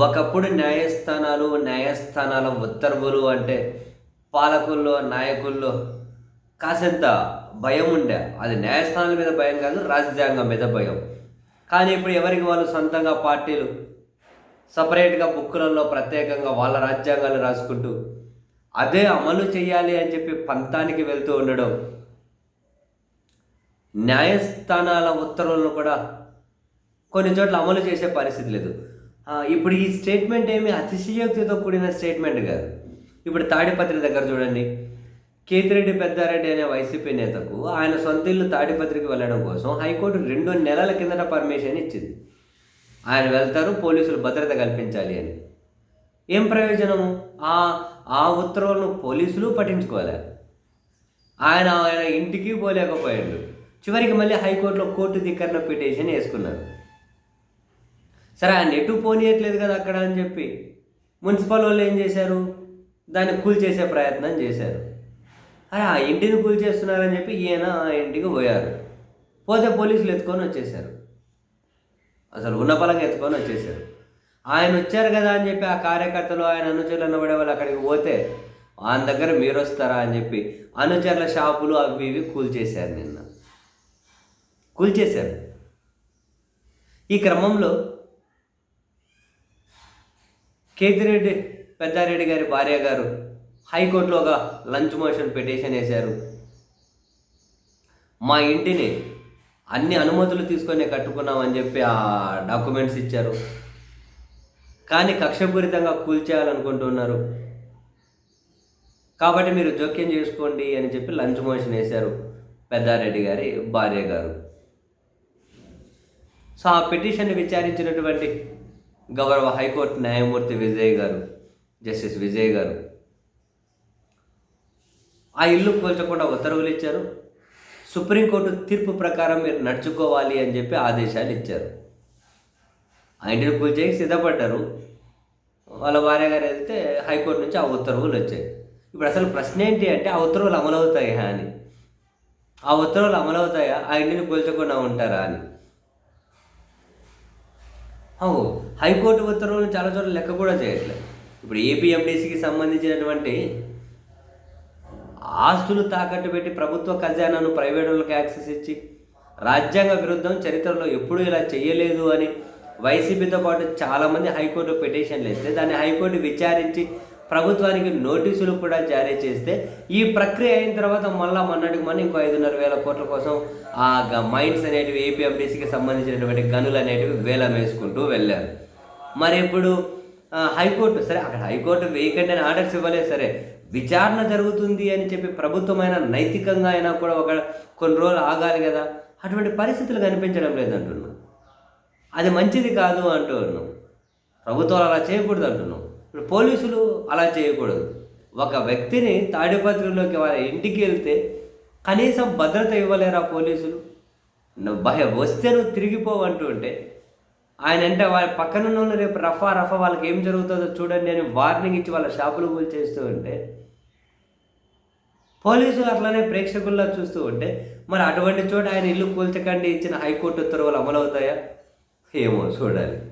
ఒకప్పుడు న్యాయస్థానాలు న్యాయస్థానాల ఉత్తర్వులు అంటే పాలకుల్లో నాయకుల్లో కాసంత భయం ఉండే. అది న్యాయస్థానాల మీద భయం కాదు రాజ్యాంగం మీద భయం. కానీ ఇప్పుడు ఎవరికి వాళ్ళు సొంతంగా పార్టీలు సపరేట్గా బుక్కులలో ప్రత్యేకంగా వాళ్ళ రాజ్యాంగాలు రాసుకుంటూ అదే అమలు చేయాలి అని చెప్పి పంతానికి వెళ్తూ ఉండడం న్యాయస్థానాల ఉత్తర్వులను కూడా కొన్ని చోట్ల అమలు చేసే పరిస్థితి లేదు. ఇప్పుడు ఈ స్టేట్మెంట్ ఏమి అతిశయోక్తితో కూడిన స్టేట్మెంట్ కాదు. ఇప్పుడు తాడిపత్రి దగ్గర చూడండి. కేతిరెడ్డి పెద్దారెడ్డి అనే వైసీపీ నేతకు ఆయన సొంత ఇల్లు తాడిపత్రికి వెళ్ళడం కోసం హైకోర్టు రెండు నెలల కిందట పర్మిషన్ ఇచ్చింది. ఆయన వెళ్తారు పోలీసులు భద్రత కల్పించాలి అని. ఏం ప్రయోజనము? ఆ ఆ ఉత్తర్వులను పోలీసులు పట్టించుకోలే. ఆయన ఆయన ఇంటికి పోలేకపోయాడు. చివరికి మళ్ళీ హైకోర్టులో కోర్టు ధిక్కరణ పిటిషన్ వేసుకున్నారు. సరే ఆయన ఎటు పోనీయట్లేదు కదా అక్కడ అని చెప్పి మున్సిపల్ వాళ్ళు ఏం చేశారు? దాన్ని కూల్చేసే ప్రయత్నం చేశారు. అరే ఆ ఇంటిని కూల్చేస్తున్నారని చెప్పి ఈయన ఆ ఇంటికి పోయారు. పోతే పోలీసులు ఎత్తుకొని వచ్చేసారు అసలు ఉన్న పలంగా ఎత్తుకొని వచ్చేసారు ఆయన వచ్చారు కదా అని చెప్పి ఆ కార్యకర్తలు ఆయన అనుచరులు అనబడే వాళ్ళు అక్కడికి పోతే ఆయన దగ్గర మీరు వస్తారా అని చెప్పి అనుచరుల షాపులు అవి ఇవి కూల్చేశారు నిన్న. కూల్చేశారు ఈ క్రమంలో కేతిరెడ్డి పెద్దారెడ్డి గారి భార్య గారు హైకోర్టులో ఒక లంచ్ మోషన్ పిటిషన్ వేశారు. మా ఇంటిని అన్ని అనుమతులు తీసుకొని కట్టుకున్నామని చెప్పి ఆ డాక్యుమెంట్స్ ఇచ్చారు. కానీ కక్షపూరితంగా కూల్చేయాలనుకుంటున్నారు కాబట్టి మీరు జోక్యం చేసుకోండి అని చెప్పి లంచ్ మోషన్ వేశారు పెద్దారెడ్డి గారి భార్య గారు. సో ఆ పిటిషన్ విచారించినటువంటి గౌరవ హైకోర్టు న్యాయమూర్తి విజయ్ గారు జస్టిస్ విజయ్ గారు ఆ ఇల్లు కూల్చకుండా ఉత్తర్వులు ఇచ్చారు. సుప్రీంకోర్టు తీర్పు ప్రకారం మీరు నడుచుకోవాలి అని చెప్పి ఆదేశాలు ఇచ్చారు. ఆ ఇంటిని కూల్చేకి సిద్ధపడ్డారు. వాళ్ళ భార్య గారు వెళ్తే హైకోర్టు నుంచి ఆ ఉత్తర్వులు వచ్చాయి. ఇప్పుడు అసలు ప్రశ్న ఏంటి అంటే ఆ ఉత్తర్వులు అమలవుతాయా అని. ఆ ఉత్తర్వులు అమలవుతాయా? ఆ ఇంటిని కూల్చకుండా ఉంటారా అని. అవు హైకోర్టు ఉత్తర్వులను చాలా చోట్ల లెక్క కూడా చేయట్లేదు ఇప్పుడు ఏపీఎండిసికి సంబంధించినటువంటి ఆస్తులు తాకట్టు పెట్టి ప్రభుత్వ ఖజానాను ప్రైవేట్ వాళ్ళకి యాక్సెస్ ఇచ్చి రాజ్యాంగ విరుద్ధం చరిత్రలో ఎప్పుడూ ఇలా చేయలేదు అని వైసీపీతో పాటు చాలామంది హైకోర్టు పిటిషన్లు వేస్తే దాన్ని హైకోర్టు విచారించి ప్రభుత్వానికి నోటీసులు కూడా జారీ చేస్తే ఈ ప్రక్రియ అయిన తర్వాత మళ్ళీ మొన్నటికి మొన్న ఇంకో ఐదున్నర వేల కోట్ల కోసం ఆ మైండ్స్ మైన్స్ అనేటివి ఏపీఎండిసికి సంబంధించినటువంటి గనులు అనేటివి వేలం వేసుకుంటూ వెళ్ళారు. మరి ఇప్పుడు హైకోర్టు సరే అక్కడ హైకోర్టు వేయకండి అని ఆర్డర్స్ ఇవ్వలేదు సరే విచారణ జరుగుతుంది అని చెప్పి ప్రభుత్వమైన నైతికంగా అయినా కూడా ఒక కొన్ని రోజులు ఆగాలి కదా అటువంటి పరిస్థితులు కనిపించడం లేదంటున్నాం అది మంచిది కాదు అంటూ ఉన్నాం ప్రభుత్వాలు అలా చేయకూడదు అంటున్నాం పోలీసులు అలా చేయకూడదు. ఒక వ్యక్తిని తాడిపత్రిలోకి వాళ్ళ ఇంటికి వెళ్తే కనీసం భద్రత ఇవ్వలేరా పోలీసులు? భయ వస్తే నువ్వు తిరిగిపోవంటూ ఉంటే ఆయన అంటే వాళ్ళ పక్కన ఉన్న రేపు రఫా రఫా వాళ్ళకి ఏం జరుగుతుందో చూడండి అని వార్నింగ్ ఇచ్చి వాళ్ళ షాపులు కూల్ చేస్తూ ఉంటే పోలీసులు అట్లనే ప్రేక్షకుల్లో చూస్తూ ఉంటే మరి అటువంటి చోట ఆయన ఇల్లు కూల్చకండి ఇచ్చిన హైకోర్టు ఉత్తర్వులు అమలవుతాయా? ఏమో చూడాలి.